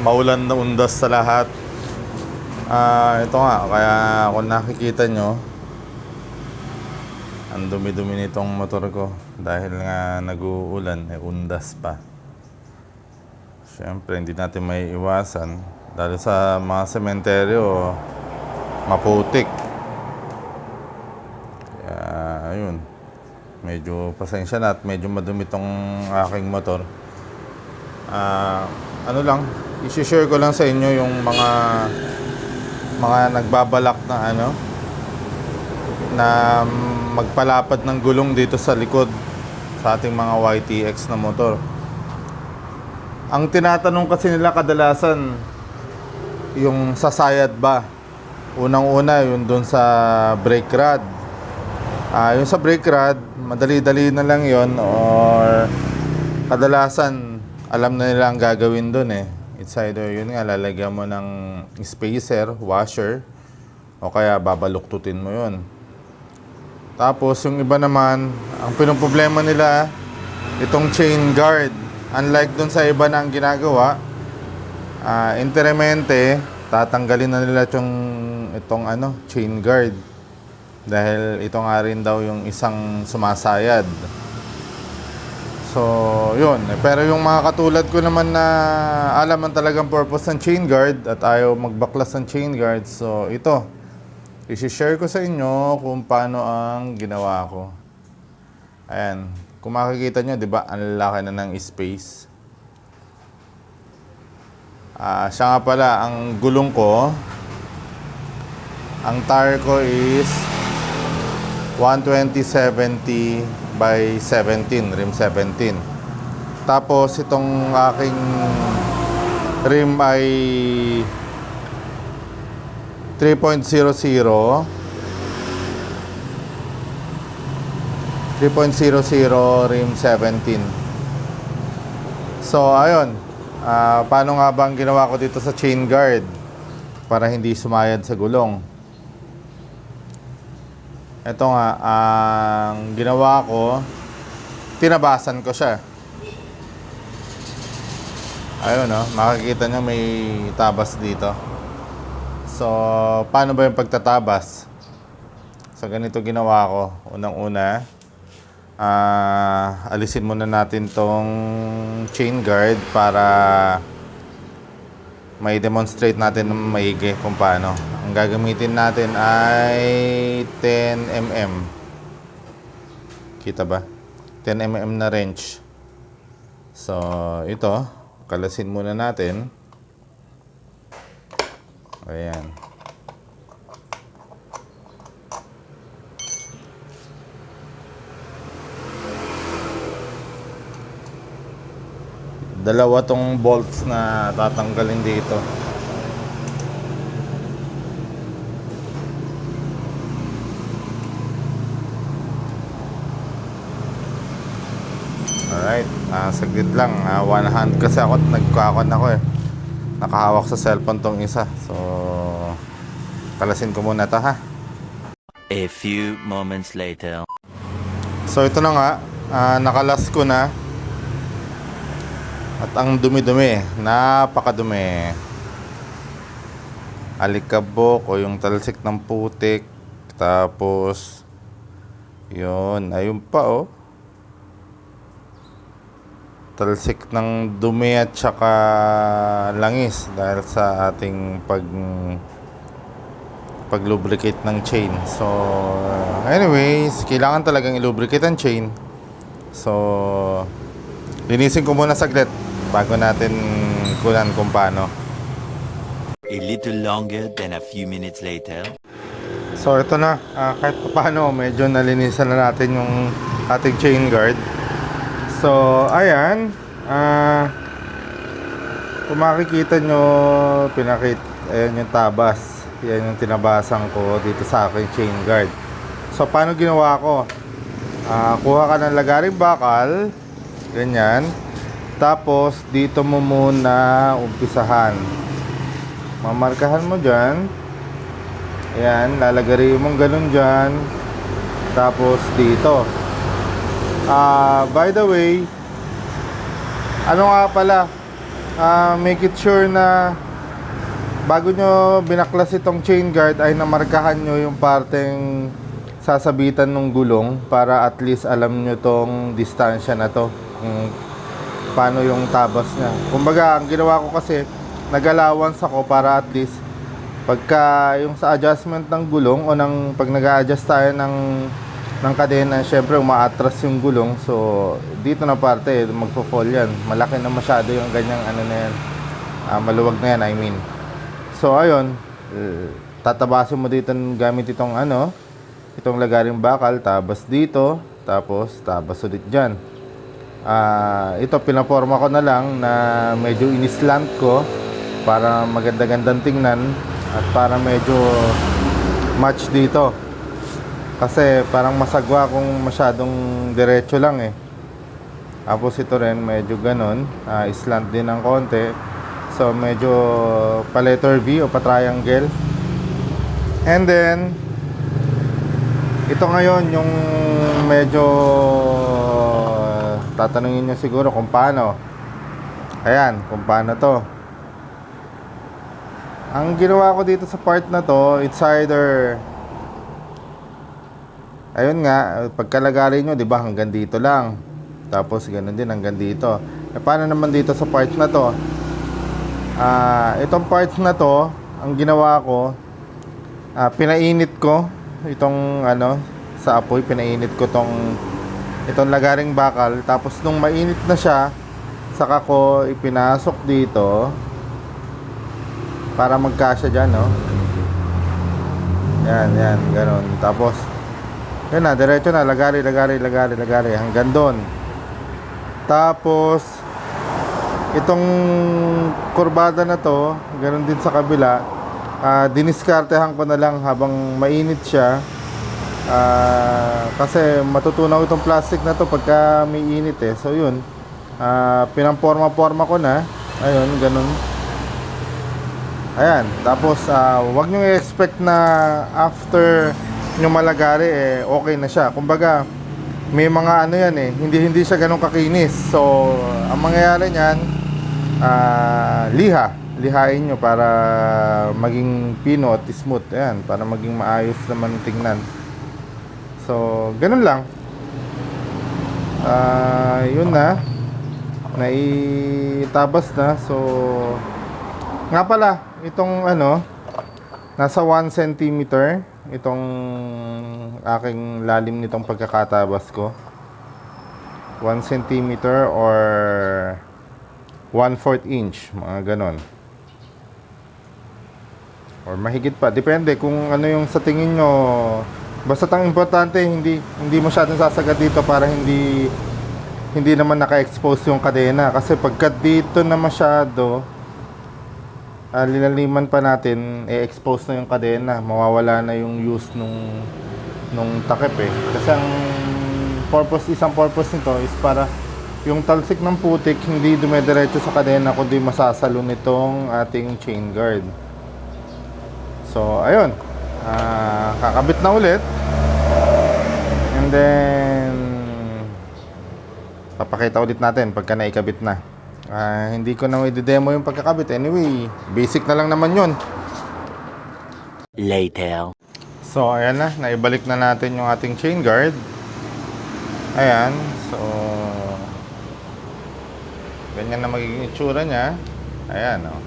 maulan na undas sa lahat. Ah, ito nga, kaya kung nakikita nyo, ang dumi-dumi nitong motor ko dahil nga nag-uulan, eh, undas pa. Siyempre, hindi natin may iwasan. Dahil sa mga sementeryo, maputik. Kaya, ayun. Medyo pasensya na at medyo madumi tong aking motor. Ah, ano lang, i-share ko lang sa inyo yung mga mga nagbabalak na ano na magpalapad ng gulong dito sa likod sa ating mga YTX na motor. Ang tinatanong kasi nila kadalasan yung sasayad ba? Unang-una yung doon sa brake rod. Ah, yung sa brake rod, madali-dali na lang yon or kadalasan alam na nila ang gagawin doon eh. It's either yun nga, lalagyan mo ng spacer, washer, o kaya babaluktutin mo yun. Tapos yung iba naman, ang pinoproblema nila, itong chain guard. Unlike dun sa iba na ang ginagawa, ah interemente, tatanggalin na nila itong, itong ano, chain guard. Dahil ito nga rin daw yung isang sumasayad. So, yun. Pero yung mga katulad ko naman na alam ang talagang purpose ng chain guard at ayaw magbaklas ng chain guard. So, ito. I-share ko sa inyo kung paano ang ginawa ko. Ayan. Kung makikita nyo, di ba, ang laki na ng space. Ah, siya nga pala, ang gulong ko, ang tire ko is 120-70 by 17, rim 17. Tapos itong aking rim ay 3.00 3.00 rim 17. So ayun, Ah, paano nga ba ang ginawa ko dito sa chain guard para hindi sumayad sa gulong? Ito nga, ang ginawa ko, tinabasan ko siya. Ayun, no? makikita nyo may tabas dito. So, paano ba yung pagtatabas? So, ganito ginawa ko. Unang-una, ah, alisin muna natin tong chain guard para may demonstrate natin ng maigi kung paano. Ang gagamitin natin ay 10 mm. Kita ba? 10 mm na wrench. So, ito, kalasin muna natin. Ayan. Dalawa tong bolts na tatanggalin dito. Alright, ah saglit lang. Ah, one hand kasi ako, nagkakon ako eh. Nakahawak sa cellphone tong isa. So, kalasin ko muna to ha. A few moments later. So ito na nga, ah, nakalas ko na. At ang dumi-dumi, napakadumi. Alikabok o yung talsik ng putik. Tapos, yun, ayun pa oh. Talsik ng dumi at saka langis dahil sa ating pag pag-lubricate ng chain. So, anyways, kailangan talagang i-lubricate ang chain. So, linisin ko muna saglit bago natin kunan kung paano. A little longer than a few minutes later. So, ito na. Ah, kahit pa paano, medyo nalinisan na natin yung ating chain guard. So, ayan. Ah, kung makikita nyo, pinakit, ayan yung tabas. Yan yung tinabasan ko dito sa aking chain guard. So, paano ginawa ko? Ah, kuha ka ng lagaring bakal. Ganyan. Tapos, dito mo muna umpisahan. Mamarkahan mo dyan. Ayan, lalagari mong ganun dyan. Tapos, dito. Ah, by the way, ano nga pala, ah, make it sure na bago nyo binaklas itong chain guard ay namarkahan nyo yung parteng sasabitan ng gulong para at least alam nyo tong distansya na to kung paano yung tabas niya kumbaga ang ginawa ko kasi nag-allowance ako para at least pagka yung sa adjustment ng gulong o ng pag nag-a-adjust tayo ng ng kadena, syempre umaatras yung gulong. So, dito na parte, magpo-fall yan. Malaki na masyado yung ganyang ano na yan. Ah, maluwag na yan, I mean. So, ayun. eh, Tatabasin mo dito gamit itong ano, itong lagaring bakal, tabas dito, tapos tabas ulit dyan. Ah, ito pinaporma ko na lang na medyo inislant ko para maganda-gandang tingnan at para medyo match dito. Kasi parang masagwa kung masyadong diretso lang eh. Tapos ito rin medyo ganon, ah, slant din ng konti. So medyo pa letter V o pa triangle. And then ito ngayon yung medyo tatanungin nyo siguro kung paano. Ayan, kung paano to. Ang ginawa ko dito sa part na to, it's either Ayun nga, pagkalagari nyo, di ba, hanggang dito lang. Tapos, ganun din, hanggang dito. E, paano naman dito sa part na to? Ah, itong part na to, ang ginawa ko, ah, pinainit ko itong ano, sa apoy, pinainit ko tong itong lagaring bakal. Tapos, nung mainit na siya, saka ko ipinasok dito para magkasya dyan, no? Yan, yan, ganun. Tapos, yun na, diretso na, lagari, lagari, lagari, lagari, hanggang doon. Tapos, itong kurbada na to, ganun din sa kabila, ah diniskartehan ko na lang habang mainit siya. Ah, kasi matutunaw itong plastic na to pagka may init eh. So yun, ah pinamporma-porma ko na. Ayun, ganun. Ayan, tapos ah, wag nyo i-expect na after nyo malagari eh okay na siya. Kumbaga, may mga ano yan eh, hindi hindi siya ganun kakinis. So, ang mangyayari niyan, ah, liha. Lihain nyo para maging pino at smooth. Ayan, para maging maayos naman tingnan. So, ganun lang. Ah, yun na. Naitabas na. So, nga pala, itong ano, nasa 1 cm itong aking lalim nitong pagkakatabas ko. 1 cm or 1 4 inch, mga ganon. Or mahigit pa, depende kung ano yung sa tingin nyo. Basta ang importante, hindi hindi masyadong sasagat dito para hindi hindi naman naka-expose yung kadena. Kasi pagka dito na masyado uh, linaliman pa natin i-expose na yung kadena. Mawawala na yung use nung nung takip eh. Kasi ang purpose isang purpose nito is para yung talsik ng putik hindi dumediretso sa kadena kundi masasalo nitong ating chain guard. So ayun Ah, kakabit na ulit and then papakita ulit natin pagka naikabit na Ah, hindi ko na i-demo yung pagkakabit. Anyway, basic na lang naman yun. Later. So, ayan na. Naibalik na natin yung ating chain guard. Ayan. So, ganyan na magiging itsura niya. Ayan, oh.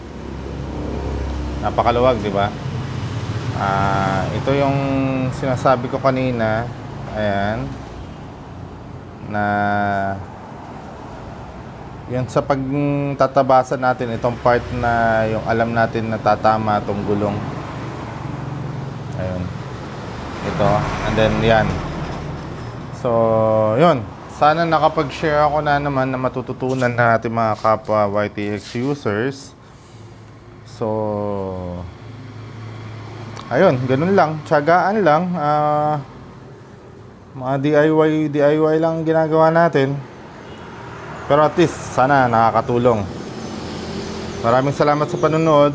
Napakaluwag, di ba? Ah, ito yung sinasabi ko kanina. Ayan. Na yung sa pagtatabasan natin itong part na yung alam natin na tatama itong gulong. Ayun. Ito. And then yan. So yun. Sana nakapag-share ako na naman na matututunan na ating mga kapwa YTX users. So ayun ganun lang tiyagaan lang ah mga DIY DIY lang ang ginagawa natin pero at least, sana nakakatulong. Maraming salamat sa panonood.